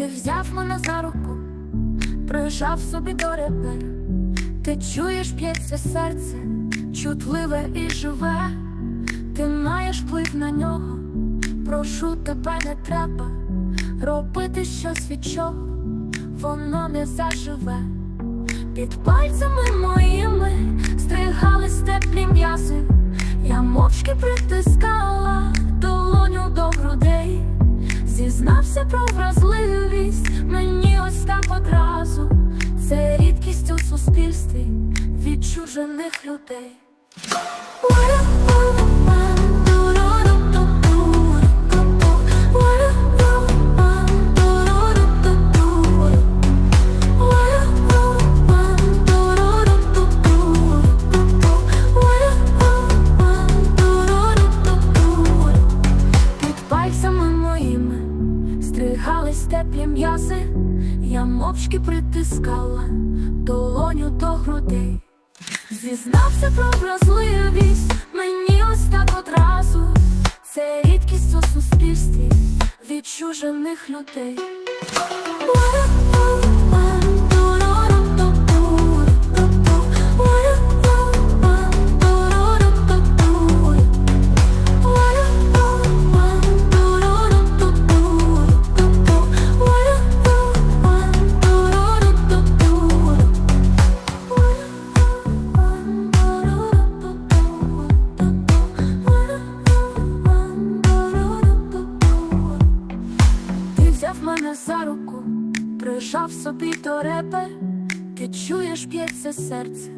Ти взяв мене за руку, прижав собі до ребер. Ти чуєш б'ється серце, чутливе і живе, ти маєш вплив на нього, прошу тебе не треба робити щось від чого, воно не заживе. Під пальцями моїми стригались теплі м'язи, я мовчки притискала долоню до грудей, зізнався про вразливість мені ось так одразу. Це рідкість у суспільстві відчужених людей. Стригались теплі м'язи, я мовчки притискала долоню до грудей. Зізнався про вразливість мені ось так одразу. Це рідкість у суспільстві відчужених людей. Взяв мене за руку, прижав собі до ребер, ти чуєш б'ється серце,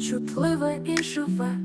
чутливе і живе.